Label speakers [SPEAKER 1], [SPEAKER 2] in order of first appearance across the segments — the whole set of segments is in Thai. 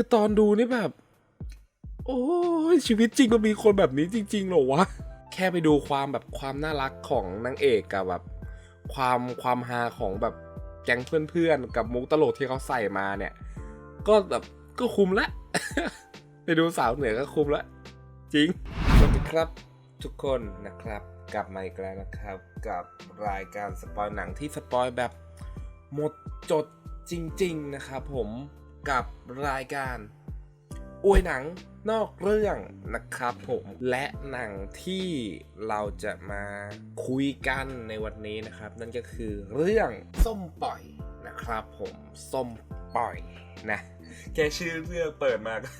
[SPEAKER 1] คือตอนดูนี่แบบ โอ้ยชีวิตจริงมันมีคนแบบนี้จริง ๆ เหรอวะ แค่ไปดูความแบบความน่ารักของนางเอกกับแบบความความฮาของแบบแก๊งเพื่อนๆ กับมุกตลกที่เขาใส่มาเนี่ย ก็แบบก็คุมละ ไปดูสาวเหนือก็คุมละ จริงสวัสดีครับทุกคนนะครับ กลับมาอีกแล้วนะครับ กับรายการสปอยหนังที่สปอยแบบหมดจดจริง ๆ นะครับผม กับรายการอวยหนังนอกเรื่องนะครับผมและหนังที่เราจะมาคุยกันในวันนี้นะครับ นั่นก็คือเรื่องส้มปล่อยนะครับผมส้มปล่อยนะแค่ชื่อเรื่องเปิดมา ก็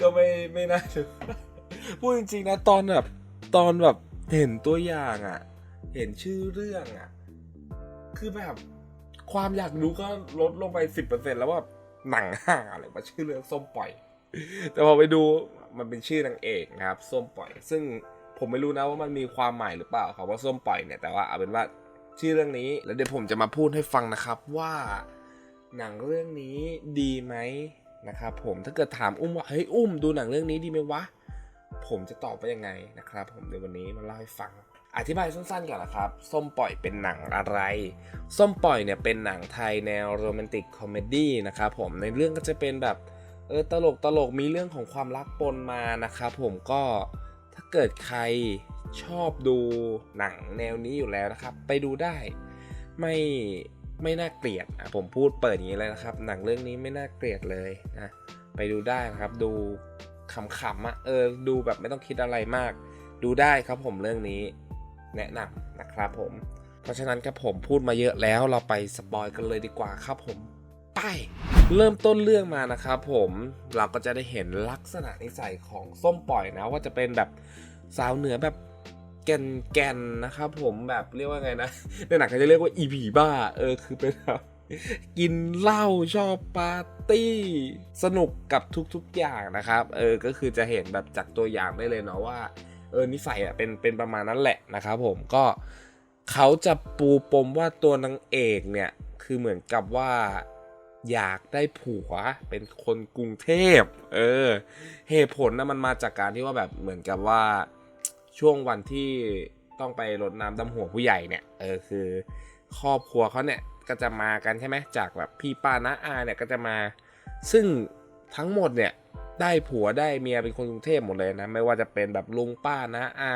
[SPEAKER 1] ก็ไม่ไม่น่าดูพูดจริงๆนะตอนแบบตอนแบบเห็นตัวอย่างอะ่ะ เห็นชื่อเรื่องอะ่ะ คือแบบความอยากดูก็ลดลงไปสิบเปอร์เซ็นแล้วว่า หนังห่าอะไรมาชื่อเรื่องส้มปล่อย แต่พอไปดูมันเป็นชื่อนางเอกนะครับส้มปล่อย ซึ่งผมไม่รู้นะว่ามันมีความหมายหรือเปล่าคำว่าส้มปล่อยเนี่ยแต่ว่าเอาเป็นว่าชื่อเรื่องนี้แล้วเดี๋ยวผมจะมาพูดให้ฟังนะครับว่าหนังเรื่องนี้ดีไหมนะครับผมถ้าเกิดถามอุ้มว่าเฮ้ยอุ้มดูหนังเรื่องนี้ดีไหมวะ ผมจะตอบไปยังไงนะครับ ผมในวันนี้มาเล่าให้ฟัง อธิบายสั้นๆก่อนนะครับ ส้มปล่อยเป็นหนังอะไร ส้มปล่อยเนี่ยเป็นหนังไทยแนวโรแมนติกคอมเมดี้นะครับผม ในเรื่องก็จะเป็นแบบเออตลกตลกมีเรื่องของความรักปนมานะครับผมก็ถ้าเกิดใครชอบดูหนังแนวนี้อยู่แล้วนะครับ ไปดูได้ ไม่ไม่น่าเกลียดอะผมพูดเปิดอย่างนี้เลยนะครับ หนังเรื่องนี้ไม่น่าเกลียดเลยนะไปดูได้นะครับ ดูขำๆอะเออดูแบบไม่ต้องคิดอะไรมาก ดูได้ครับผมเรื่องนี้ แนะนำนะครับผม เพราะฉะนั้นครับผมพูดมาเยอะแล้วเราไปสปอยกันเลยดีกว่าครับผมไปเริ่มต้นเรื่องมานะครับผมเราก็จะได้เห็นลักษณะนิสัยของส้มปล่อยนะ ว่าจะเป็นแบบสาวเหนือแบบแกนแกนนะครับผมแบบเรียกว่าไงนะในหนังเขาจะเรียกว่าอีผีบ้าเออคือเป็นแบบกินเหล้าชอบปาร์ตี้ สนุกกับทุกๆอย่างนะครับ เออก็คือจะเห็นแบบจากตัวอย่างได้เลยเนาะว่า เออนิสัยอะเป็นเป็นประมาณนั้นแหละนะครับผมก็เขาจะปูปมว่าตัวนางเอกเนี่ยคือเหมือนกับว่าอยากได้ผัวเป็นคนกรุงเทพ เออ เหตุผลนะมันมาจากการที่ว่าแบบเหมือนกับว่าช่วงวันที่ต้องไปรดน้ำดำหัวผู้ใหญ่เนี่ย เออคือ ครอบครัวเขาเนี่ยก็จะมากันใช่ไหมจากแบบพี่ป้าน้าอาเนี่ยก็จะมา ซึ่งทั้งหมดเนี่ย ได้ผัวได้เมียเป็นคนกรุงเทพหมดเลยนะ ไม่ว่าจะเป็นแบบลุงป้านะอา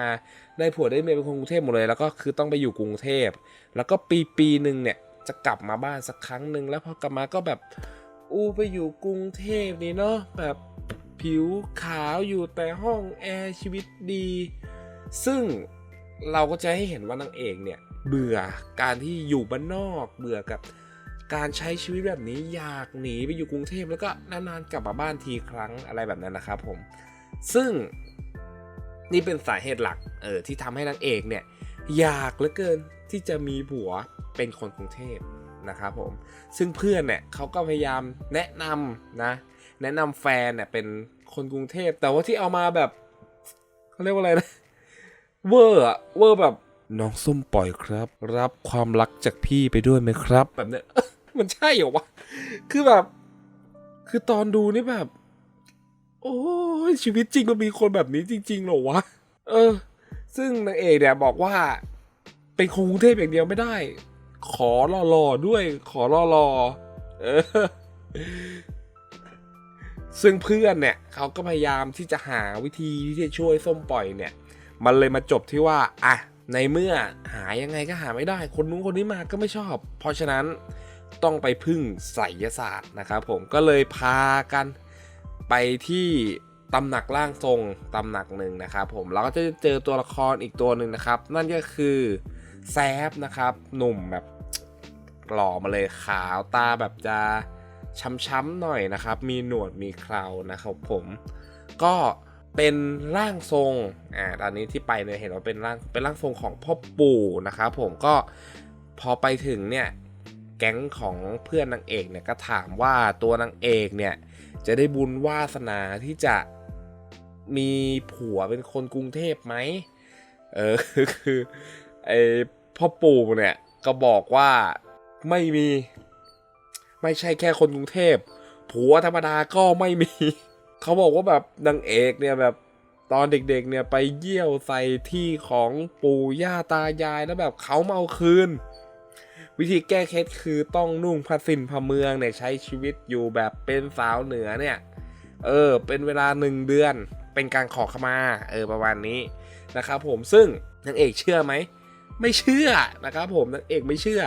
[SPEAKER 1] ได้ผัวได้เมียเป็นคนกรุงเทพหมดเลย แล้วก็คือต้องไปอยู่กรุงเทพ แล้วก็ปีปีหนึ่งเนี่ยจะกลับมาบ้านสักครั้งหนึ่งแล้วพอกลับมาก็แบบ อูไปอยู่กรุงเทพนี่เนาะแบบผิวขาวอยู่แต่ห้องแอร์ชีวิตดี ซึ่งเราก็จะให้เห็นว่านางเอกเนี่ยเบื่อการที่อยู่บ้านนอกเบื่อกับ การใช้ชีวิตแบบนี้อยากหนีไปอยู่กรุงเทพแล้วก็นานๆกลับมาบ้านทีครั้งอะไรแบบนั้นนะครับผมซึ่งนี่เป็นสาเหตุหลักเออที่ทำให้นางเอกเนี่ยอยากเหลือเกินที่จะมีผัวเป็นคนกรุงเทพนะครับผมซึ่งเพื่อนเนี่ยเขาก็พยายามแนะนำนะแนะนำแฟนเนี่ยเป็นคนกรุงเทพ แต่ว่าที่เอามาแบบเขาเรียกว่าอะไรนะเวอร์อะเวอร์แบบน้องส้มปล่อยครับ รับความรักจากพี่ไปด้วยไหมครับ แบบเนี้ย มันใช่เหรอวะ คือแบบ คือตอนดูนี่แบบ โอ้ยชีวิตจริงมันมีคนแบบนี้จริง ๆ เหรอวะ เออ ซึ่งนางเอกเนี่ยบอกว่า เป็นคนกรุงเทพอย่างเดียวไม่ได้ ขอรอๆด้วย ขอรอๆเออซึ่งเพื่อนเนี่ยเขาก็พยายามที่จะหาวิธีที่จะช่วยส้มปล่อยเนี่ย มันเลยมาจบที่ว่าอะในเมื่อหายังไงก็หาไม่ได้ คนนู้นคนนี้มาก็ไม่ชอบ เพราะฉะนั้น ต้องไปพึ่งไสยศาสตร์นะครับผมก็เลยพากันไปที่ตำหนักร่างทรงตำหนักหนึ่งนะครับผมเราก็จะเจอตัวละครอีกตัวหนึ่งนะครับ นั่นก็คือแซฟนะครับหนุ่มแบบหล่อมาเลยขาวตาแบบจะช้ำๆหน่อยนะครับ มีหนวดมีเครานะครับผมก็เป็นร่างทรงอ่าตอนนี้ที่ไปเนี่ยเห็นว่าเป็นร่างเป็นร่างทรงของพ่อปู่นะครับผมก็พอไปถึงเนี่ย แก๊งของเพื่อนนางเอกเนี่ยก็ถามว่าตัวนางเอกเนี่ยจะได้บุญวาสนาที่จะมีผัวเป็นคนกรุงเทพไหมเออคือไอพ่อปู่เนี่ยก็บอกว่าไม่มี ไม่ใช่แค่คนกรุงเทพผัวธรรมดาก็ไม่มี เขาบอกว่าแบบนางเอกเนี่ยแบบตอนเด็กๆเนี่ยไปเยี่ยวใส่ที่ของปู่ย่าตายายแล้วแบบเขามาเอาคืน วิธีแก้เคล็ดคือต้องนุ่งผ้าสิ้นผ้าเมืองเนี่ยใช้ชีวิตอยู่แบบเป็นสาวเหนือเนี่ย เออ เป็นเวลาหนึ่งเดือน เป็นการขอขมา เออประมาณนี้นะครับผมซึ่งนางเอกเชื่อไหมไม่เชื่อนะครับผมนางเอกไม่เชื่อ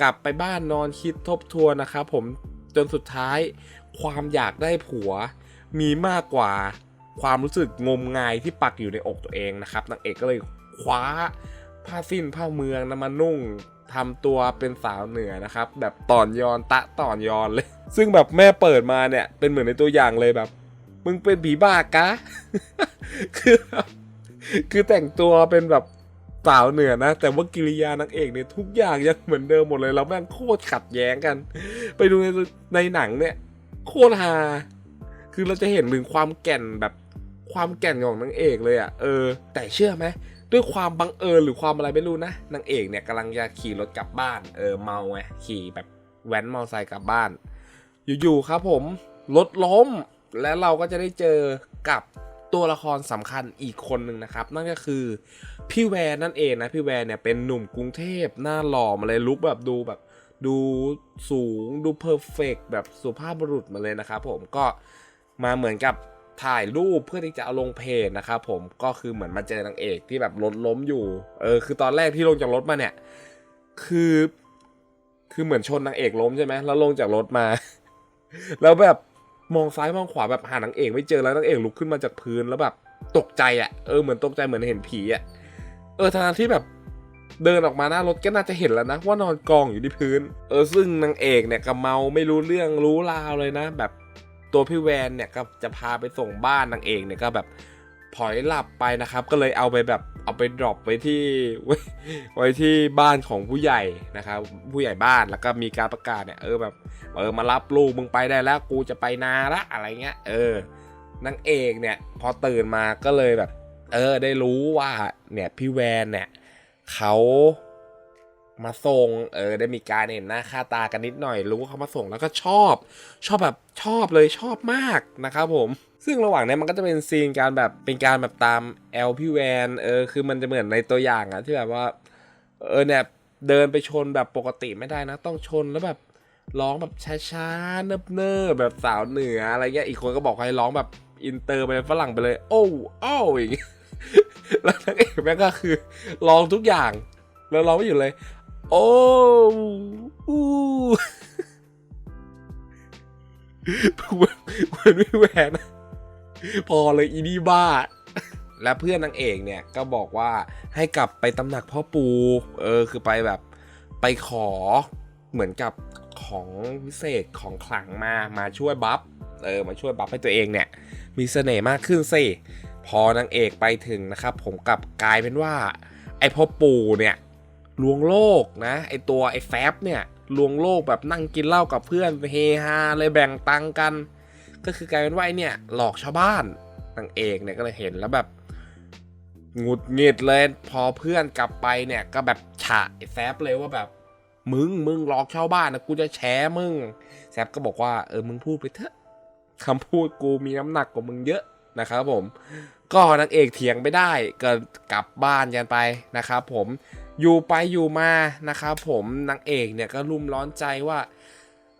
[SPEAKER 1] กลับไปบ้านนอนคิดทบทวนนะครับผมจนสุดท้ายความอยากได้ผัว มีมากกว่าความรู้สึกงมงายที่ปักอยู่ในอกตัวเองนะครับนางเอกก็เลยคว้าผ้าสิ้นผ้าเมืองนะมานุ่ง ทำตัวเป็นสาวเหนือนะครับ แบบต่อนยอนตะต่อนยอนเลย ซึ่งแบบแม่เปิดมาเนี่ย เป็นเหมือนในตัวอย่างเลยแบบ มึงเป็นผีบ้ากะคือคือแต่งตัวเป็นแบบสาวเหนือนะ แต่ว่ากิริยานางเอกเนี่ยทุกอย่างยังเหมือนเดิมหมดเลยแล้วแม่งโคตรขัดแย้งกัน ไปดูในในหนังเนี่ย โคตรฮาคือเราจะเห็นถึงความแก่นแบบความแก่นของนางเอกเลยอะ่ะเออ แต่เชื่อไหม ด้วยความบังเอิญหรือความอะไรไม่รู้นะนางเอกเนี่ยกำลังจะขี่รถกลับบ้านเออเมาไงขี่แบบแว้นมอเตอร์ไซค์กลับบ้าน อยู่ๆครับผมรถล้มและเราก็จะได้เจอกับตัวละครสำคัญอีกคนหนึ่งนะครับ นั่นก็คือพี่แวร์นั่นเองนะพี่แวร์เนี่ยเป็นหนุ่มกรุงเทพหน้าหล่อมาเลยลุกแบบดูแบบดูสูงดูเพอร์เฟกแบบสุภาพบุรุษมาเลยนะครับผมก็มาเหมือนกับ ถ่ายรูปเพื่อที่จะเอาลงเพจนะครับผมก็คือเหมือนมาเจอนางเอกที่แบบรถล้มอยู่เออคือตอนแรกที่ลงจากรถมาเนี่ย คือ คือเหมือนชนนางเอกล้มใช่ไหมแล้วลงจากรถมา แล้วแบบมองซ้ายมองขวาแบบหานางเอกไม่เจอแล้วนางเอกลุกขึ้นมาจากพื้นแล้วแบบตกใจอะ่ะเออเหมือนตกใจเหมือนเห็นผีอะ่ะเออทางที่แบบเดินออกมาหน้ารถก็น่าจะเห็นแล้วนะว่านอนกองอยู่ที่พื้น เออซึ่งนางเอกเนี่ยก็เมาไม่รู้เรื่องรู้ราวเลยนะ แบบ ตัวพี่แวนเนี่ยก็จะพาไปส่งบ้านนางเอกเนี่ยก็แบบพลอยหลับไปนะครับ ก็เลยเอาไปแบบเอาไปดรอปไว้ที่ไว้ไว้ที่บ้านของผู้ใหญ่นะครับ ผู้ใหญ่บ้านแล้วก็มีการประกาศเนี่ยเออแบบเออมารับลูกมึงไปได้แล้ว กูจะไปนาละอะไรเงี้ย เออนางเอกเนี่ย พอตื่นมาก็เลยแบบ เออได้รู้ว่าเนี่ยพี่แวนเนี่ยเขา มาส่ง เออ ได้มีการเห็นหน้าค่าตากันนิดหน่อย รู้ว่าเขามาส่งแล้วก็ชอบ ชอบแบบชอบเลยชอบมากนะครับผม ซึ่งระหว่างนี้มันก็จะเป็นซีนการแบบเป็นการแบบตามแอลพี่แวนเออคือมันจะเหมือนในตัวอย่างอะที่แบบว่า เออเนี่ยเดินไปชนแบบปกติไม่ได้นะ ต้องชนแล้วแบบร้องแบบช้าๆเนิบๆแบบสาวเหนืออะไรเงี้ยอีกคนก็บอกให้ร้องแบบอินเตอร์ไปฝรั่งไปเลย โอ้โอ้อย่างเงี้ยแล้วนางเอกแม่งก็คือร้องทุกอย่างแล้วร้องไม่หยุดเลย โอ้อู้เหมือนเหมือนพี่แหวนพอเลยอีนี่บ้า และเพื่อนนางเอกเนี่ยก็บอกว่าให้กลับไปตำหนักพ่อปู่เออคือไปแบบไปขอเหมือนกับของวิเศษของขลังมามาช่วยบัฟเออมาช่วยบัฟให้ตัวเองเนี่ย มีเสน่ห์มากขึ้นสิพอนางเอกไปถึงนะครับ ผมกลับกลายเป็นว่า ไอพ่อปู่เนี่ย ลวงโลกนะ ไอตัวไอแฟบเนี่ยลวงโลกแบบนั่งกินเหล้ากับเพื่อนเฮฮาเลยแบ่งตังค์กัน ก็คือกลายเป็นว่าไอเนี่ยหลอกชาวบ้านนางเอกเนี่ยก็เลยเห็นแล้วแบบหงุดหงิดเลยพอเพื่อนกลับไปเนี่ยก็แบบฉะไอแฟบเลยว่าแบบ มึงมึงหลอกชาวบ้านนะกูจะแฉมึงแซบก็บอกว่าเออมึงพูดไปเถอะคำพูดกูมีน้ำหนักกว่ามึงเยอะนะครับผม ก็นางเอกเถียงไม่ได้ก็กลับบ้านกันไปนะครับผม อยู่ไปอยู่มานะครับผมนางเอกเนี่ยก็รุ่มร้อนใจว่า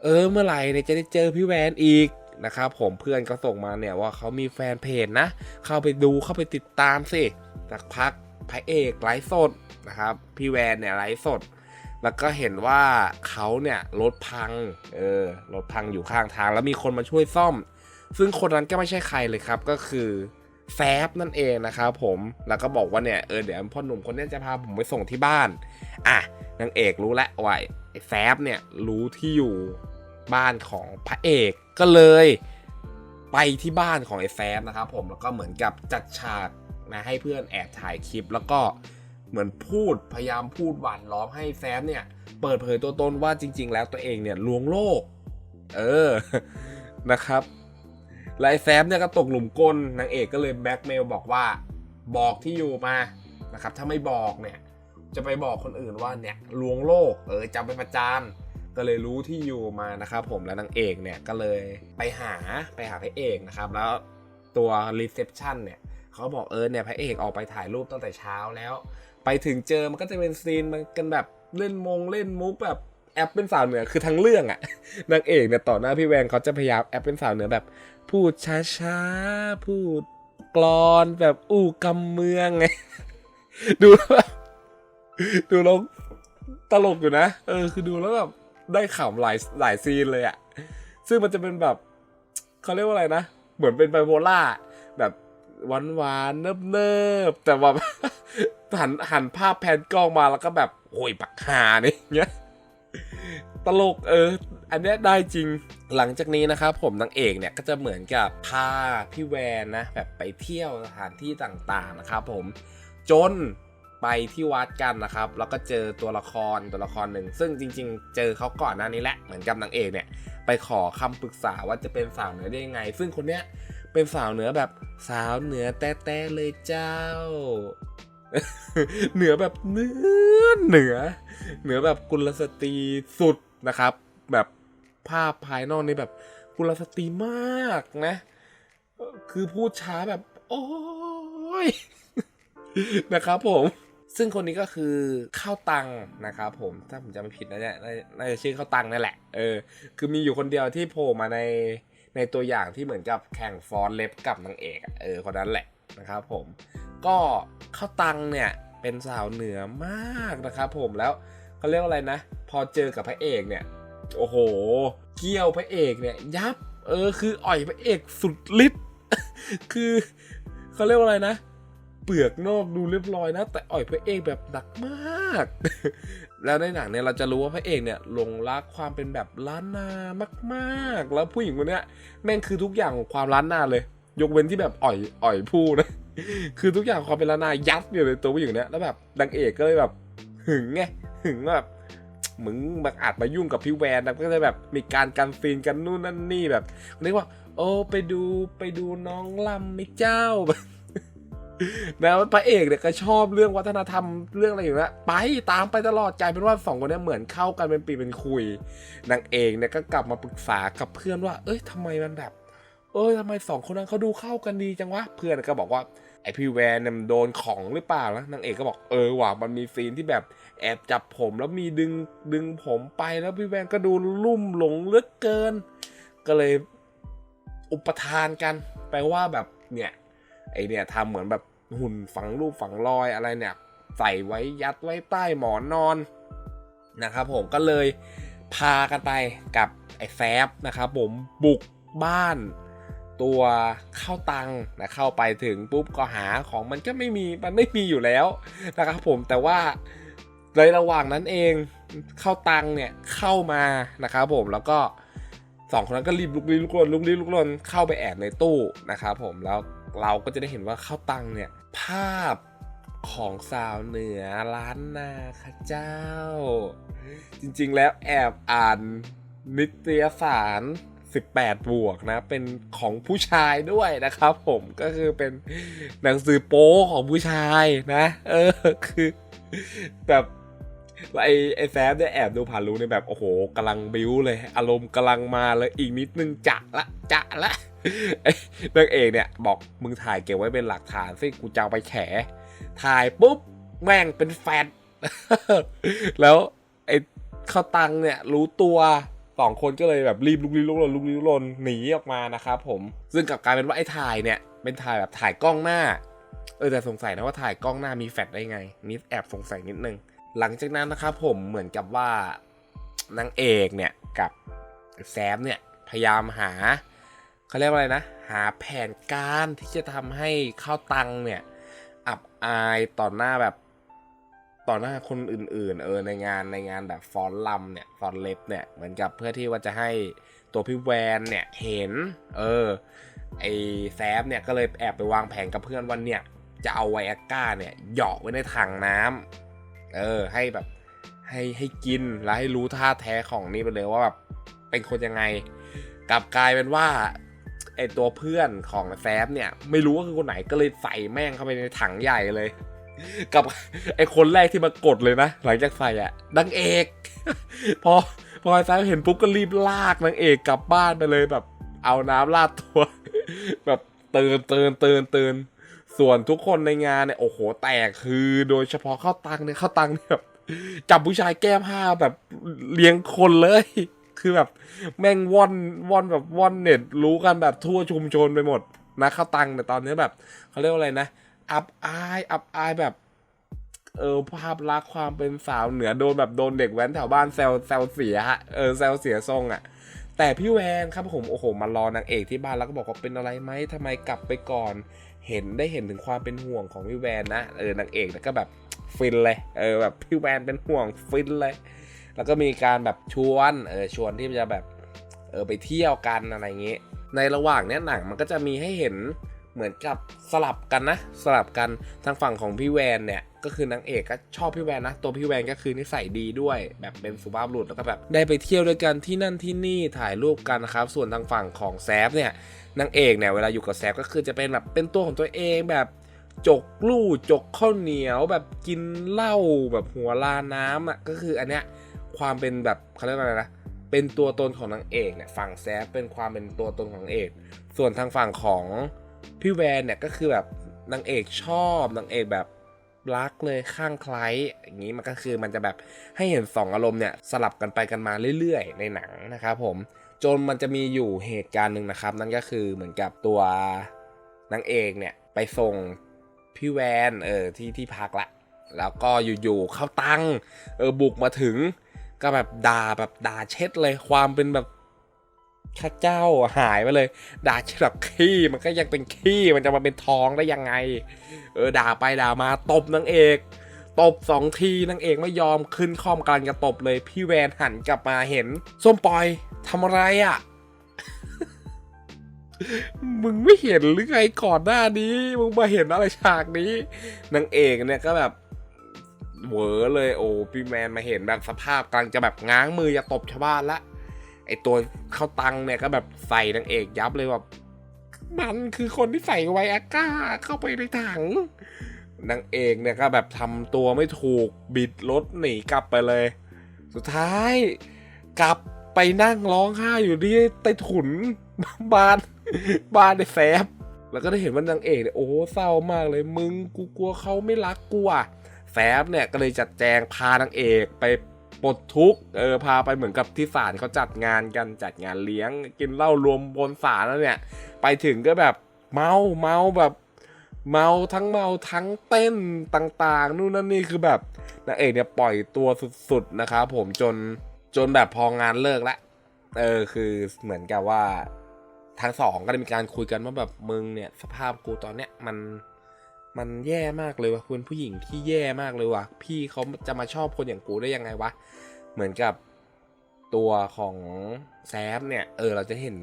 [SPEAKER 1] เออเมื่อไหร่เนี่ยจะได้เจอพี่แวนอีกนะครับผมเพื่อนก็ส่งมาเนี่ยว่าเขามีแฟนเพจนะ เข้าไปดูเข้าไปติดตามสิสักพักพระเอกไลฟ์สดนะครับ พี่แวนเนี่ยไลฟ์สด แล้วก็เห็นว่าเขาเนี่ยรถพังเออรถพังอยู่ข้างทาง แล้วมีคนมาช่วยซ่อม ซึ่งคนนั้นก็ไม่ใช่ใครเลยครับก็คือ แฟบนั่นเองนะครับผมแล้วก็บอกว่าเนี่ยเออเดี๋ยวพ่อหนุ่มคนนี้จะพาผมไปส่งที่บ้าน อะนางเอกรู้แล้วว่าไอ้แฟบเนี่ยรู้ที่อยู่บ้านของพระเอกก็เลยไปที่บ้านของไอ้แฟบนะครับผมแล้วก็เหมือนกับจัดฉากนะให้เพื่อนแอบถ่ายคลิป แล้วก็เหมือนพูดพยายามพูดหวานล้อมให้แฟบเนี่ย เปิดเผยตัวตนว่าจริง ๆ แล้วตัวเองเนี่ยลวงโลก เออนะครับ แล้วไอ้แฟบเนี่ยก็ตกหลุมก้นนางเอกก็เลยแบ็กเมลบอกว่าบอกที่อยู่มานะครับถ้าไม่บอกเนี่ยจะไปบอกคนอื่นว่าเนี่ยลวงโลกเออจะเอาไปประจานก็เลยรู้ที่อยู่มานะครับผมแล้วนางเอกเนี่ยก็เลยไปหาไปหาพระเอกนะครับแล้วตัวรีเซพชันเนี่ยเขาบอกเออเนี่ยพระเอกออกไปถ่ายรูปตั้งแต่เช้าแล้ว ไปถึงเจอมันก็จะเป็นซีนมันกันแบบเล่นมงเล่นมุกแบบแอปเป็นสาวเหนือคือทั้งเรื่องอะนางเอกเนี่ยต่อหน้าพี่แวงเขาจะพยายามแอปเป็นสาวเหนือแบบ พูดช้าๆ พูดกลอนแบบอู้กำเมืองไง ดูแล้วดูแล้วตลกอยู่นะ เออ คือดูแล้วแบบได้ขำหลายหลายซีนเลยอะซึ่งมันจะเป็นแบบเขาเรียกว่าอะไรนะ เหมือนเป็นไบโพล่าแบบหวานหวานๆเนิบเนิบๆแต่แบบหันหันภาพแพนกล้องมาแล้วก็แบบโอ้ยปักหานี่เงี้ย ตลกเออ อันนี้ได้จริงหลังจากนี้นะครับผมนางเอกเนี่ยก็จะเหมือนกับพาพี่แวนนะแบบไปเที่ยวสถานที่ต่างๆนะครับผมจนไปที่วัดกันนะครับ แล้วก็เจอตัวละครตัวละครหนึ่ง ซึ่งจริง ๆ เจอเขาก่อนหน้านี้แหละ เหมือนกับนางเอกเนี่ย ไปขอคำปรึกษาว่าจะเป็นสาวเหนือได้ยังไง ซึ่งคนเนี้ยเป็นสาวเหนือแบบสาวเหนือแต้ๆเลยเจ้า เหนือแบบเนื้อเหนือ เหนือแบบกุลสตรีสุดนะครับ แบบภาพภายนอกนี่แบบกุลสตรีมากนะ คือพูดช้าแบบ โอ้ยนะครับผมซึ่งคนนี้ก็คือข้าวตังนะครับผมถ้าผมจำไม่ผิดนะเนี่ยน่าจะชื่อข้าวตังนั่นแหละเออคือมีอยู่คนเดียวที่โผล่มาในในตัวอย่างที่เหมือนกับแข่งฟอนเล็บกับนางเอกเออคนนั้นแหละนะครับผม ก็ข้าวตังเนี่ยเป็นสาวเหนือมากนะครับผมแล้วเขาเรียกว่าอะไรนะ พอเจอกับพระเอกเนี่ยโอ้โหเกี้ยวพระเอกเนี่ยยับเออคืออ่อยพระเอกสุดฤทธิ์คือเขาเรียกว่าอะไรนะ เปลือกนอกดูเรียบร้อยนะ แต่อ่อยพระเอกแบบหนักมาก แล้วในหนังเนี่ยเราจะรู้ว่าพระเอกเนี่ยหลงรักความเป็นแบบล้านนามาก ๆ แล้วผู้หญิงคนเนี้ยแม่งคือทุกอย่างของความล้านนาเลย ยกเว้นที่แบบอ่อยอ่อยผู้นะ คือทุกอย่างความเป็นล้านายัดอยู่ในตัวผู้หญิงเนี้ยแล้วแบบนางเอกก็เลยแบบหึงไงหึงแบบมึงแบบอาจมายุ่งกับพี่แวนนะก็เลยแบบมีการกันซีนกันนู่นนั่นนี่แบบเรียกว่า โอ้ไปดูไปดูน้องลำไม่เจ้าแล้วพระเอกเนี่ยก็ชอบเรื่องวัฒนธรรมเรื่องอะไรอย่างเงี้ยไปตามไปตลอดกลายเป็นว่าสองคนนี้เหมือนเข้ากันเป็นปีเป็นคุยนางเอกเนี่ยก็กลับมาปรึกษากับเพื่อนว่า เอ้ยทำไมมันแบบ เอ้ยทำไมสองคนนั้นเขาดูเข้ากันดีจังวะเพื่อนก็บอกว่า ไอพี่แวนเนี่ยมันโดนของหรือเปล่านะนางเอกก็บอกเออว่ะมันมีซีนที่แบบแอบจับผมแล้วมีดึงดึงผมไปแล้วพี่แวนก็ดูลุ่มหลงเลือเกิน ก็เลยอุปทานกันแปลว่าแบบเนี่ยไอเนี่ยทำเหมือนแบบหุ่นฝังรูปฝังรอยอะไรเนี่ย ใส่ไว้ยัดไว้ใต้หมอนนอนนะครับผมก็เลยพากันไปกับไอ้แฟบนะครับผมบุกบ้าน ตัวเข้าตังนะเข้าไปถึงปุ๊บก็หาของมันก็ไม่มีมันไม่มีอยู่แล้วนะครับผมแต่ว่าในระหว่างนั้นเองเข้าตังเนี่ยเข้ามานะครับผมแล้วก็สองคนนั้นก็รีบลุกลี้ลุกลนลุกลี้ลุกลนเข้าไปแอบในตู้นะครับผมแล้วเราก็จะได้เห็นว่าเข้าตังเนี่ยภาพของสาวเหนือล้านนาค่ะเจ้า จริงๆแล้วแอบอ่านนิตยสาร 18 บวกนะ เป็นของผู้ชายด้วยนะครับผมก็คือเป็นหนังสือโป๊ของผู้ชายนะ เออคือแบบไอ้ไอ้แซฟเนี่ยแอบดูผ่านรู้ในแบบโอ้โหกำลังบิ้วเลย อารมณ์กำลังมาเลยอีกนิดนึงจะละจะละไอ้นางเอกเนี่ยบอกมึงถ่ายเก็บไว้เป็นหลักฐานสิกูจะเอาไปแฉถ่ายปุ๊บแม่งเป็นแฟนแล้วไอ้ข้าวตังเนี่ยรู้ตัว สองคนก็เลยแบบรีบลุกลี้ลุกลนลุกลี้ลุกลนหนีออกมานะครับผมซึ่งกับกลายเป็นว่าไอ้ถ่ายเนี่ยเป็นถ่ายแบบถ่ายกล้องหน้าเออแต่สงสัยนะว่าถ่ายกล้องหน้ามีแฟลชได้ไงนี่แอบสงสัยนิดนึงหลังจากนั้นนะครับผมเหมือนกับว่านางเอกเนี่ยกับแซมเนี่ยพยายามหาเขาเรียกว่าอะไรนะ หาแผนการที่จะทำให้ข้าวตังเนี่ยอับอายต่อหน้าแบบ ต่อหน้าคนอื่นๆ เออในงานในงานแบบฟอนลำเนี่ยฟอนเล็บเนี่ยเหมือนกับเพื่อที่ว่าจะให้ตัวพี่แวนเนี่ยเห็น เออไอแซฟเนี่ยก็เลยแอบไปวางแผนกับเพื่อนวันเนี่ยจะเอาไวอาก้าเนี่ยเหยาะไว้ในถังน้ำเออให้แบบให้ให้กินแล้วให้รู้ท่าแท้ของนี่ไปเลยว่าแบบเป็นคนยังไงกลับกลายเป็นว่าไอตัวเพื่อนของแซฟเนี่ยไม่รู้ว่าคือคนไหนก็เลยใส่แม่งเข้าไปในถังใหญ่เลย กับไอคนแรกที่มากดเลยนะ หลังจากใส่อะดังเอก พอพอไอ้แซมเห็นปุ๊บก็รีบลากนางเอกกลับบ้านไปเลยแบบ เอาน้ำลาดตัว แบบเตือนเตือนเตือนเตือนส่วนทุกคนในงานเนี่ยโอ้โหแตกคือโดยเฉพาะข้าวตังเนี่ยข้าวตังเนี่ยแบบจับผู้ชายแก้ผ้าแบบเลี้ยงคนเลย คือแบบแม่งว่อนว่อนแบบว่อนเน็ตรู้กันแบบทั่วชุมชนไปหมดนะข้าวตังแต่ตอนนี้แบบเขาเรียกว่าอะไรนะ อับอายอับอายแบบ เออภาพลักษณ์ความเป็นสาวเหนือโดนแบบโดนเด็กแว้นแถวบ้านแซวแซวเสียฮะเออแซวเสียทรงอะ แต่พี่แวนครับผมโอ้โหมารอนางเอกที่บ้านแล้วก็บอกว่าเป็นอะไรไหมทำไมกลับไปก่อน เห็นได้เห็นถึงความเป็นห่วงของพี่แวนนะเออนางเอกแล้วก็แบบฟินเลยเออแบบพี่แวนเป็นห่วงฟินเลย แล้วก็มีการแบบชวนเออชวนที่จะแบบเออไปเที่ยวกันอะไรอย่างงี้ในระหว่างเนี้ยหนังมันก็จะมีให้เห็น เหมือนกับสลับกันนะ สลับกันทางฝั่งของพี่แวนเนี่ยก็คือนางเอกก็ชอบพี่แวนนะ ตัวพี่แวนก็คือนิสัยดีด้วย แบบเป็นสุภาพบุรุษแล้วก็แบบได้ไปเที่ยวด้วยกันที่นั่นที่นี่ถ่ายรูปกันนะครับ ส่วนทางฝั่งของแซฟเนี่ยนางเอกเนี่ยเวลาอยู่กับแซฟก็คือจะเป็นแบบเป็นตัวของตัวเองแบบจกลู่จกข้าวเหนียวแบบกินเหล้าแบบหัวลาน้ำอะก็คืออันเนี้ยความเป็นแบบเขาเรียกว่าอะไรนะเป็นตัวตนของนางเอกเนี่ยฝั่งแซฟเป็นความเป็นตัวตนของนางเอก ส่วนทางฝั่งของ พี่แวนเนี่ยก็คือแบบนางเอกชอบนางเอกแบบรักเลยข้างใคล้อย่างนี้มันก็คือมันจะแบบให้เห็นสองอารมณ์เนี่ยสลับกันไปกันมาเรื่อยๆ ในหนังนะครับผมจนมันจะมีอยู่เหตุการณ์หนึ่งนะครับ นั่นก็คือเหมือนกับตัวนางเอกเนี่ยไปส่งพี่แวนเออที่ที่พักละ แล้วก็อยู่ๆเข้าตังเออบุกมาถึง ก็แบบด่าแบบด่าเช็ดเลยความเป็นแบบ ข้าเจ้าหายไปเลยด่าเช็ดแบขี้มันก็ยังเป็นขี้มันจะมาเป็นทองได้ยังไง เออด่าไปด่ามาตบนางเอกตบสองทีนางเอกไม่ยอมขึ้นข้อมกันจะตบเลย พี่แวนหันกลับมาเห็น ส้มปอยทำอะไรอะ่ะ มึงไม่เห็นหรือไงก่อนหน้านี้ มึงมาเห็นอะไรฉากนี้นางเอกเนี่ยก็แบบเหวอเลยโอ้พี่แมนมาเห็นแบบสภาพกำลังจะแบบง้างมือจะตบชาวบ้านละ ไอตัวเข้าตังเนี่ยก็แบบใส่นางเอกยับเลยแบบมันคือคนที่ใส่ไวอาก้าเข้าไปในถังนางเอกเนี่ยก็แบบทำตัวไม่ถูกบิดรถหนีกลับไปเลย สุดท้ายกลับไปนั่งร้องไห้อยู่ที่ใต้ถุนบ้านบ้านในแซฟแล้วก็ได้เห็นว่านางเอกเนี่ยโอ้เศร้ามากเลยมึงกูกลัวเขาไม่รักกูอะแซฟเนี่ยก็เลยจัดแจงพานางเอกไป ปลดทุกข์เออพาไปเหมือนกับที่ศาลเขาจัดงานกันจัดงานเลี้ยง กินเหล้ารวมบนศาลแล้วเนี่ย ไปถึงก็แบบเมาเมาแบบเมาทั้งเมาทั้งเต้นต่างๆ นู่นนั่นนี่คือแบบนางเอกเนี่ยปล่อยตัวสุดๆนะครับผมจนจนแบบพองานเลิกละเออคือเหมือนกับว่าทั้งสองก็ได้มีการคุยกันว่าแบบมึงเนี่ยสภาพกูตอนเนี้ยมัน มันแย่มากเลยว่ะคุณผู้หญิงที่แย่มากเลยว่ะ พี่เขาจะมาชอบคนอย่างกูได้ยังไงวะ เหมือนกับตัวของแซฟเนี่ย เออเราจะเห็น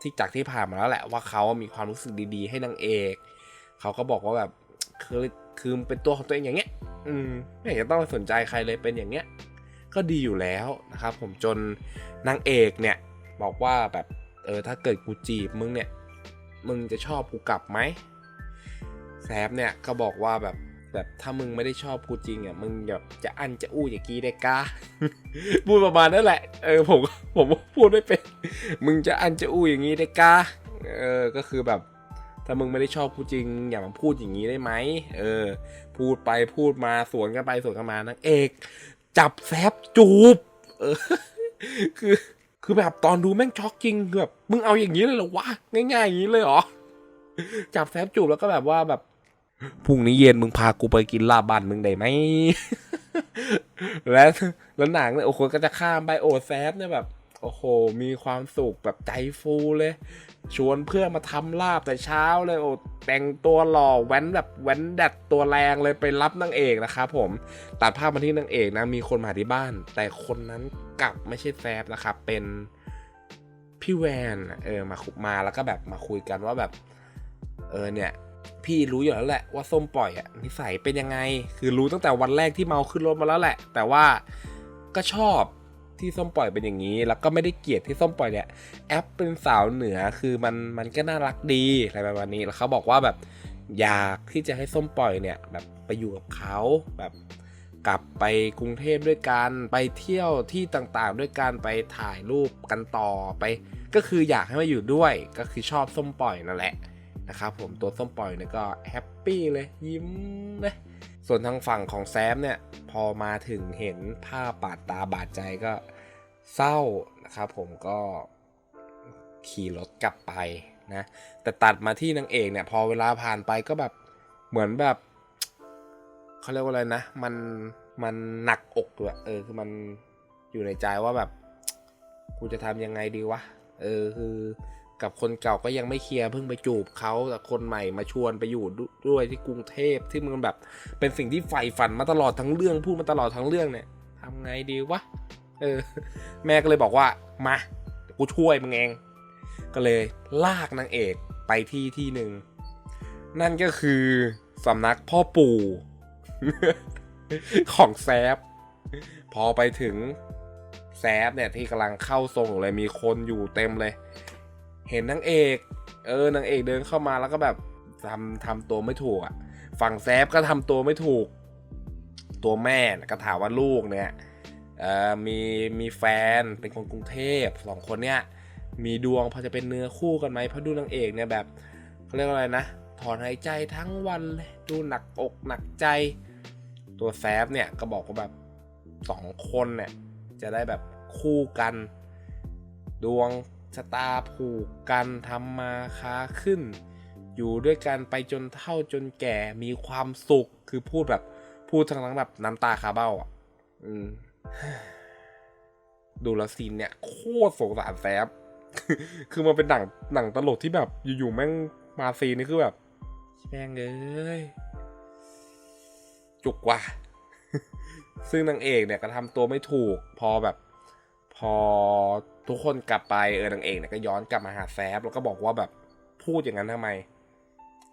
[SPEAKER 1] ที่จากที่ผ่านมาแล้วแหละว่าเขามีความรู้สึกดีๆ ให้นางเอกเขาก็บอกว่าแบบคือคือเป็นตัวของตัวเองอย่างเงี้ย อืมไม่จะต้องไปสนใจใครเลยเป็นอย่างเงี้ย ก็ดีอยู่แล้วนะครับ ผมจนนางเอกเนี่ย บอกว่าแบบเออถ้าเกิดกูจีบมึงเนี่ย มึงจะชอบกูกลับไหม แซฟเนี่ยก็บอกว่าแบบแบบถ้ามึงไม่ได้ชอบกูจริงอะมึงแบบจะอันจะอู้อย่างกี้ได้กาพูดประมาณนั่นแหละเออผมผมพูดไม่เป็น มึงจะอันจะอู้อย่างงี้ได้กาเออก็คือแบบ ถ้ามึงไม่ได้ชอบกูจริง อย่ามาพูดอย่างนี้ได้ไหมเออ พูดไปพูดมาสวนกันไปสวนกันมานางเอก จับแซฟจูบ เออ คือคือแบบตอนดูแม่งช็อกจริงแบบมึงเอาอย่างนี้เลยเหรอวะง่ายๆอย่างนี้เลยเหรอจับแซฟจูบแล้วก็แบบว่าแบบ พรุ่งนี้เย็นมึงพากูไปกินลาบบ้านมึงได้ไหม แล้วแล้วหนังเนี่ยโอ้โหก็จะข้ามไปโอ้แซฟเนี่ยแบบ โอ้โห มีความสุขแบบใจฟูเลย ชวนเพื่อนมาทำลาบแต่เช้าเลยโอ้แต่งตัวหล่อแว้นแบบแว้นแดดตัวแรงเลยไปรับนางเอกนะครับผมตัดภาพมาที่นางเอกนะ มีคนมาที่บ้าน แต่คนนั้นกลับไม่ใช่แซฟนะครับ เป็นพี่แวนเออมามาแล้วก็แบบมาคุยกันว่าแบบ เออเนี่ย พี่รู้อยู่แล้วแหละว่าส้มปล่อยอะนิสัยเป็นยังไง คือรู้ตั้งแต่วันแรกที่เมาขึ้นรถมาแล้วแหละ แต่ว่าก็ชอบที่ส้มปล่อยเป็นอย่างนี้ แล้วก็ไม่ได้เกลียดที่ส้มปล่อยเนี่ยแอปเป็นสาวเหนือคือมันมันก็น่ารักดีอะไรประมาณนี้แล้วเขาบอกว่าแบบอยากที่จะให้ส้มปล่อยเนี่ยแบบไปอยู่กับเขาแบบกลับไปกรุงเทพด้วยกันไปเที่ยวที่ต่างๆ ด้วยกันไปถ่ายรูปกันต่อไป ก็คืออยากให้มาอยู่ด้วยก็คือชอบส้มปล่อยนั่นแหละ นะครับผมตัวส้มปล่อยเนี่ยก็แฮปปี้เลยยิ้มเลยส่วนทางฝั่งของแซมเนี่ยพอมาถึงเห็นภาพบาดตาบาดใจก็เศร้านะครับผมก็ขี่รถกลับไปนะแต่ตัดมาที่นางเอกเนี่ยพอเวลาผ่านไปก็แบบเหมือนแบบเขาเรียกว่าอะไรนะ มันมันหนักอกด้วยเออคือมันอยู่ในใจว่าแบบกูจะทำยังไงดีวะเออคือ กับคนเก่าก็ยังไม่เคลียร์เพิ่งไปจูบเขาแต่คนใหม่มาชวนไปอยู่ด้วยที่กรุงเทพที่มันแบบ เป็นสิ่งที่ใฝ่ฝันมาตลอดทั้งเรื่องพูดมาตลอดทั้งเรื่องเนี่ยทำไงดีวะเออ แม่ก็เลยบอกว่ามากูช่วยมึงเอง ก็เลยลากนางเอกไปที่ที่หนึ่งนั่นก็คือสำนักพ่อปู่ของแซฟพอไปถึงแซฟเนี่ยที่กำลังเข้าทรงเลยมีคนอยู่เต็มเลย เห็นนางเอก เออนางเอกเดินเข้ามาแล้วก็แบบทำทำตัวไม่ถูกอะฝั่งแซฟก็ทำตัวไม่ถูก ตัวแม่น่ะก็ถามว่าลูกเนี่ยออมีมีแฟนเป็นคนกรุงเทพสองคนเนี่ยมีดวงพอจะเป็นเนื้อคู่กันไหมเพราะดูนางเอกเนี่ยแบบเขาเรียกว่าอะไรนะถอนหายใจทั้งวันเลยดูหนักอกหนักใจ ตัวแซฟเนี่ยก็บอกว่าแบบสองคนเนี่ยจะได้แบบคู่กัน ดวง ชะตาผูกกันทำมาค้าขึ้น อยู่ด้วยกันไปจนเท่าจนแก่มีความสุขคือพูดแบบพูดทั้งทั้งแบบน้ำตาคาเบ้าอะอืมดูแลวซีนเนี่ย โคตรสงสารแซฟคือมันเป็นหนังหนังตลกที่แบบอยู่ๆแม่งมาซีนนี่คือแบบแม่งเอ้ยจุกว่ะซึ่งนางเอกเนี่ยก็ทำตัวไม่ถูก พอแบบ พอทุกคนกลับไปเออนางเอกเนี่ยก็ย้อนกลับมาหาแซฟแล้วก็บอกว่าแบบพูดอย่างนั้นทำไม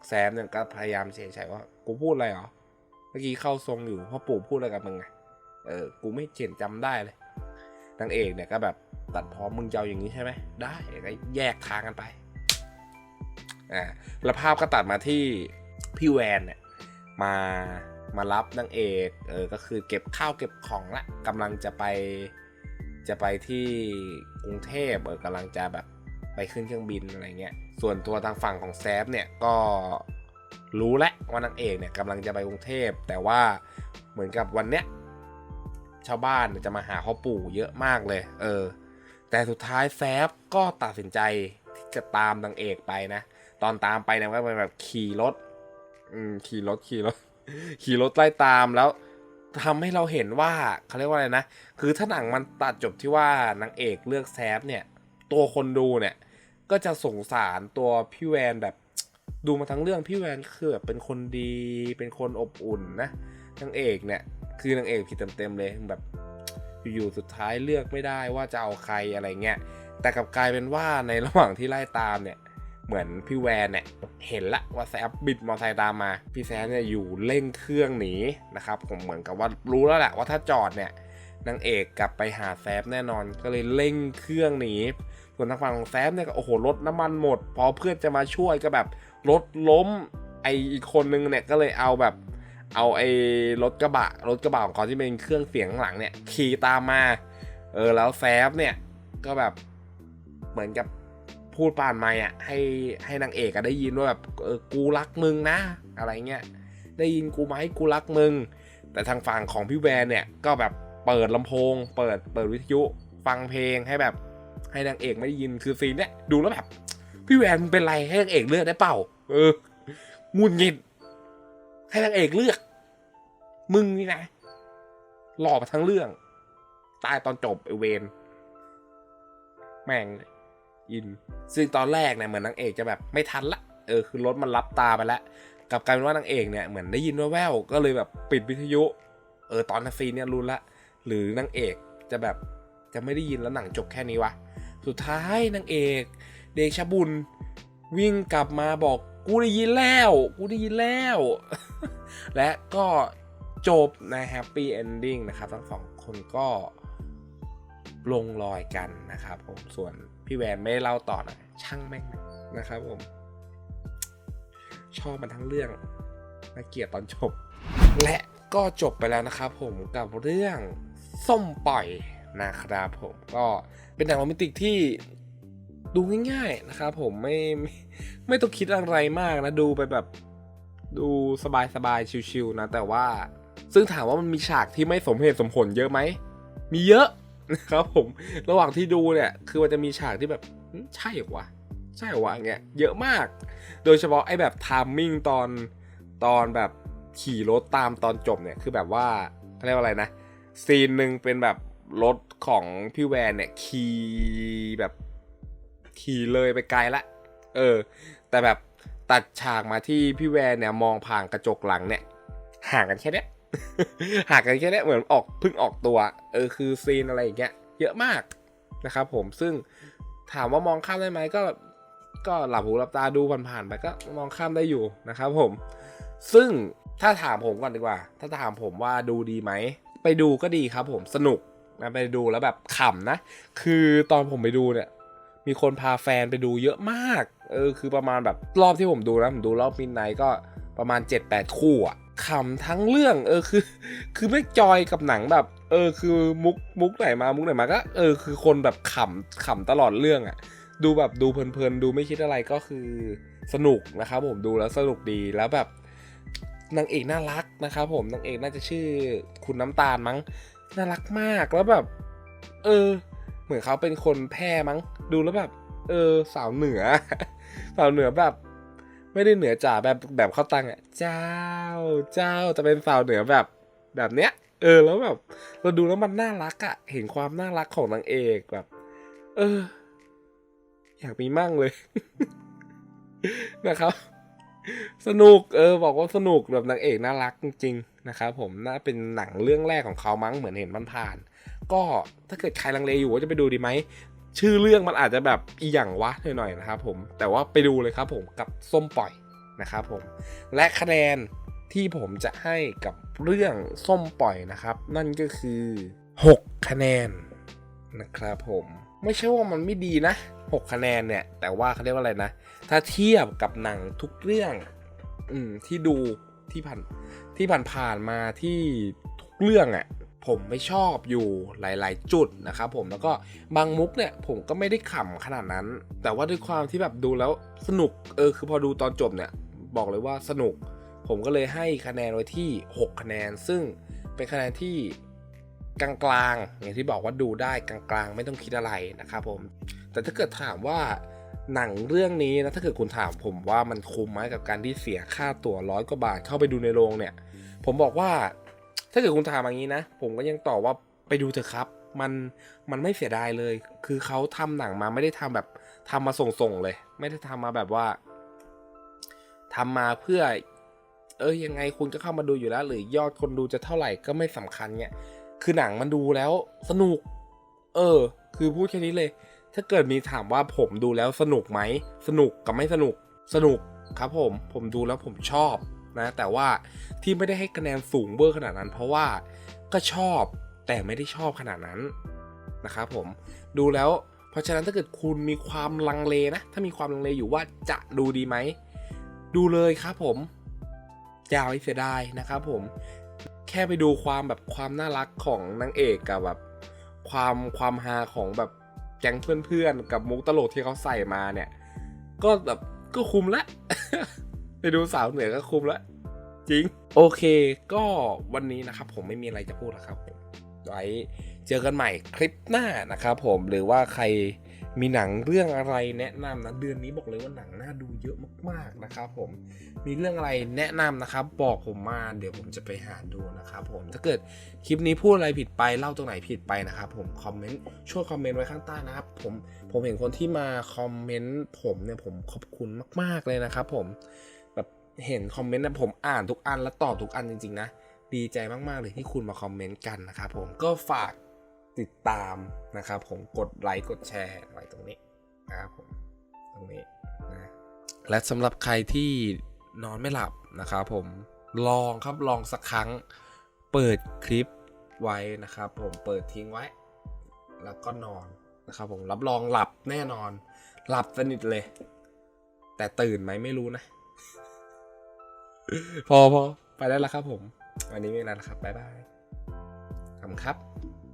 [SPEAKER 1] แซฟเนี่ยก็พยายามเฉยๆว่า กูพูดอะไรหรอเมื่อกี้เข้าทรงอยู่พ่อปู่พูดอะไรกับมึงไงเออกูไม่เขียนจำได้เลยนางเอกเนี่ยก็แบบตัดพอมึงจะเอาอย่างนี้ใช่ไหมได้ก็แยกทางกันไปอ่าแล้วภาพก็ตัดมาที่พี่แวนเนี่ยมามารับนางเอกเออก็คือเก็บข้าวเก็บของละกำลังจะไป จะไปที่กรุงเทพเออกำลังจะแบบไปขึ้นเครื่องบินอะไรเงี้ย ส่วนตัวทางฝั่งของแซฟเนี่ยก็รู้แล้วว่านางเอกเนี่ยกำลังจะไปกรุงเทพ แต่ว่าเหมือนกับวันเนี้ยชาวบ้านจะมาหาพ่อปู่เยอะมากเลย เออ แต่สุดท้ายแซฟก็ตัดสินใจที่จะตามนางเอกไปนะ ตอนตามไปเนี่ยก็เป็นแบบขี่รถ อืมขี่รถขี่รถขี่รถไล่ตามแล้ว ทำให้เราเห็นว่าเขาเรียกว่าอะไรนะ คือถ้าหนังมันตัดจบที่ว่านางเอกเลือกแซฟเนี่ย ตัวคนดูเนี่ย ก็จะสงสารตัวพี่แวนแบบดูมาทั้งเรื่องพี่แวนคือแบบเป็นคนดีเป็นคนอบอุ่นนะนางเอกเนี่ย คือนางเอกผิดเต็มๆเลยแบบอยู่ๆสุดท้ายเลือกไม่ได้ว่าจะเอาใครอะไรเงี้ยแต่กลับกลายเป็นว่าในระหว่างที่ไล่ตามเนี่ย เหมือนพี่แวนเนี่ยเห็นละว่าแซฟบิดมอเตอร์ไซค์ตามมา พี่แซฟเนี่ยอยู่เร่งเครื่องหนีนะครับผมเหมือนกับว่ารู้แล้วแหละว่าถ้าจอดเนี่ยนางเอกกลับไปหาแซฟแน่นอนก็เลยเร่งเครื่องหนีส่วนทางฝั่งของแซฟเนี่ยก็โอ้โหรถน้ำมันหมด พอเพื่อนจะมาช่วยก็แบบรถล้มไออีกคนนึงเนี่ยก็เลยเอาแบบเอาไอ้รถกระบะรถกระบะของเขาที่เป็นเครื่องเสียงข้างหลังเนี่ยขี่ตามมา เออแล้วแซฟเนี่ยก็แบบเหมือนกับ พูดปานไม่อะให้ให้นางเอกอะได้ยินว่าแบบเออกูรักมึงนะ อะไรเงี้ยได้ยินกูไหมกูรักมึง แต่ทางฝั่งของพี่แวนเนี่ยก็แบบเปิดลำโพง เปิดเปิดวิทยุฟังเพลงให้แบบให้นางเอกไม่ได้ยินคือซีนเนี่ยดูแล้วแบบพี่แวนมึงเป็นไรให้นางเอกเลือกได้เปล่า เออหงุนงิดให้นางเอกเลือก มึงนี่นะหล่อมาทั้งเรื่อง ตายตอนจบไอเวนแม่ง อิน ซึ่งตอนแรกเนี่ยเหมือนนางเอกจะแบบไม่ทันละ เออคือรถมันรับตาไปแล้วกลับกลายเป็นว่านางเอกเนี่ยเหมือนได้ยินว่าแววๆก็เลยแบบปิดวิทยุ เออตอนนาซีนเนี่ยรู้ละ หรือนางเอกจะแบบจะไม่ได้ยินแล้วหนังจบแค่นี้วะ สุดท้ายนางเอกเดชบุญวิ่งกลับมาบอกกูได้ยินแล้ว กูได้ยินแล้ว และก็จบในแฮปปี้เอนดิ้งนะครับ ทั้งสองคนก็ลงรอยกันนะครับผมส่วน พี่แวนไม่ได้เล่าต่อนะช่างแม่งนะครับผม ชอบมันทั้งเรื่องน่าเกียดตอนจบ และก็จบไปแล้วนะครับผมกับเรื่องส้มปล่อยนะครับผมก็เป็นหนังโรแมนติกที่ดูง่ายๆนะครับผมไม่ไม่ไม่ต้องคิดอะไรมากนะดูไปแบบดูสบายๆชิวๆนะ แต่ว่าซึ่งถามว่ามันมีฉากที่ไม่สมเหตุสมผลเยอะไหมมีเยอะ นะครับผมระหว่างที่ดูเนี่ยคือมันจะมีฉากที่แบบใช่หรอวะใช่หรอวะอย่างเงี้ยเยอะมาก โดยเฉพาะไอ้แบบไทมมิ่งตอนตอนแบบขี่รถตามตอนจบเนี่ยคือแบบว่าเขาเรียกว่าอะไรนะซีนหนึ่งเป็นแบบรถของพี่แวนเนี่ยขี่แบบขี่เลยไปไกลละ เออ แต่แบบตัดฉากมาที่พี่แวนเนี่ยมองผ่านกระจกหลังเนี่ย ห่างกันแค่เนี้ย หางกันแค่เนี้ยเหมือนออกเพิ่งออกตัว เออคือซีนอะไรอย่างเงี้ยเยอะมากนะครับผมซึ่งถามว่ามองข้ามได้ไหมก็ ก็หลับหูหลับตาดูผ่านๆไปก็มองข้ามได้อยู่นะครับผม ซึ่งถ้าถามผมก่อนดีกว่า ถ้าถามผมว่าดูดีไหม ไปดูก็ดีครับผมสนุกนะไปดูแล้วแบบขำนะ คือตอนผมไปดูเนี่ย มีคนพาแฟนไปดูเยอะมาก เออคือประมาณแบบรอบที่ผมดูนะผมดูรอบมินไนก็ประมาณ 7-8 คู่อะ ขำทั้งเรื่อง เออคือ คือไม่จอยกับหนังแบบ เออ คือมุกมุกไหนมามุกไหนมาก็ เออ คือคนแบบขำขำตลอดเรื่องอะดูแบบดูเพลินๆดูไม่คิดอะไรก็คือสนุกนะครับผมดูแล้วสนุกดีแล้วแบบนางเอกน่ารักนะครับผมนางเอกน่าจะชื่อคุณน้ำตาลมั้งน่ารักมากแล้วแบบ เออ เหมือนเขาเป็นคนแพร่มั้ง ดูแล้วแบบ เออ สาวเหนือ สาวเหนือแบบ ไม่ได้เหนือจ๋าแบบแบบเข้าตังอะ เจ้าเจ้าจะเป็นสาวเหนือแบบแบบเนี้ย เออแล้วแบบเราดูแล้วมันน่ารักอะ่ะ เห็นความน่ารักของนางเอกแบบ เออ อยากมีมั่งเลย นะครับ สนุกเออ บอกว่าสนุกแบบนางเอกน่ารักจริงๆนะครับผมน่าเป็นหนังเรื่องแรกของเขามั้งเหมือนเห็นมันผ่านก็ถ้าเกิดใครลังเลอยู่ว่าจะไปดูดีไหม ชื่อเรื่องมันอาจจะแบบอีหยังวะหน่อยๆนะครับผมแต่ว่าไปดูเลยครับผมกับส้มปล่อยนะครับผมและคะแนนที่ผมจะให้กับเรื่องส้มปล่อยนะครับ นั่นก็คือ 6 คะแนนนะครับผมไม่ใช่ว่ามันไม่ดีนะ 6 คะแนนเนี่ยแต่ว่าเขาเรียกว่าอะไรนะ ถ้าเทียบกับหนังทุกเรื่องอืมที่ดูที่ผ่านที่ผ่านๆมาที่ทุกเรื่องอะ่ะ ผมไม่ชอบอยู่หลาย ๆ จุดนะครับผมแล้วก็บางมุกเนี่ยผมก็ไม่ได้ขำขนาดนั้น แต่ว่าด้วยความที่แบบดูแล้วสนุกเออคือพอดูตอนจบเนี่ยบอกเลยว่าสนุก ผมก็เลยให้คะแนนไว้ที่ 6 คะแนน ซึ่งเป็นคะแนนที่กลางๆอย่างที่บอกว่าดูได้กลางๆ ไม่ต้องคิดอะไรนะครับผม แต่ถ้าเกิดถามว่าหนังเรื่องนี้นะถ้าเกิดคุณถามผมว่ามันคุ้มไหมกับการที่เสียค่าตั๋วร้อยกว่าบาทเข้าไปดูในโรงเนี่ย ผมบอกว่า ถ้าเกิดคุณถามอย่างนี้นะ ผมก็ยังตอบว่าไปดูเถอะครับ มันมันไม่เสียดายเลย คือเขาทำหนังมาไม่ได้ทำแบบทำมาส่งๆเลย ไม่ได้ทำมาแบบว่าทำมาเพื่อ เออยังไงคุณก็เข้ามาดูอยู่แล้ว หรือยอดคนดูจะเท่าไหร่ก็ไม่สำคัญเนี่ยคือหนังมันดูแล้วสนุก เออ คือพูดแค่นี้เลย ถ้าเกิดมีถามว่าผมดูแล้วสนุกไหม สนุกกับไม่สนุก สนุกครับผม ผมดูแล้วผมชอบ นะแต่ว่าที่ไม่ได้ให้คะแนนสูงเบอร์ขนาดนั้น เพราะว่าก็ชอบแต่ไม่ได้ชอบขนาดนั้นนะครับผมดูแล้วเพราะฉะนั้นถ้าเกิดคุณมีความลังเลนะ ถ้ามีความลังเลอยู่ว่าจะดูดีไหม ดูเลยครับผมอย่าไปเสียดายนะครับผมแค่ไปดูความแบบความน่ารักของนางเอกกับแบบความความฮาของแบบแก๊งเพื่อนๆ กับมุกตลกที่เขาใส่มาเนี่ย ก็แบบก็คุ้มละ ไปดูสาวเหนือก็คุ้มละจริง โอเค ก็วันนี้นะครับผมไม่มีอะไรจะพูดแล้วครับผมไว้เจอกันใหม่คลิปหน้านะครับผมหรือว่าใครมีหนังเรื่องอะไรแนะนำนะเดือนนี้บอกเลยว่าหนังน่าดูเยอะมากๆนะครับผมมีเรื่องอะไรแนะนำนะครับ บอกผมมาเดี๋ยวผมจะไปหาดูนะครับผมถ้าเกิดคลิปนี้พูดอะไรผิดไปเล่าตรงไหนผิดไปนะครับผมคอมเมนต์ช่วยคอมเมนต์ไว้ข้างใต้นะครับผมผมเห็นคนที่มาคอมเมนต์ผมเนี่ยผมขอบคุณมาก ๆเลยนะครับผม เห็นคอมเมนต์นะผมอ่านทุกอันและตอบทุกอันจริง ๆ นะ ดีใจมาก ๆ เลยที่คุณมาคอมเมนต์กันนะครับผมก็ฝากติดตามนะครับผมกดไลค์กดแชร์ไว้ตรงนี้นะครับผมตรงนี้นะและสำหรับใครที่นอนไม่หลับนะครับผมลองครับลองสักครั้งเปิดคลิปไว้นะครับ ผมเปิดทิ้งไว้ แล้วก็นอนนะครับผมรับรองหลับแน่นอน หลับสนิทเลย แต่ตื่นไหมไม่รู้นะ พอพอไปได้แล้วครับผม วันนี้มีแล้วครับ บ๊ายบายขอบครับ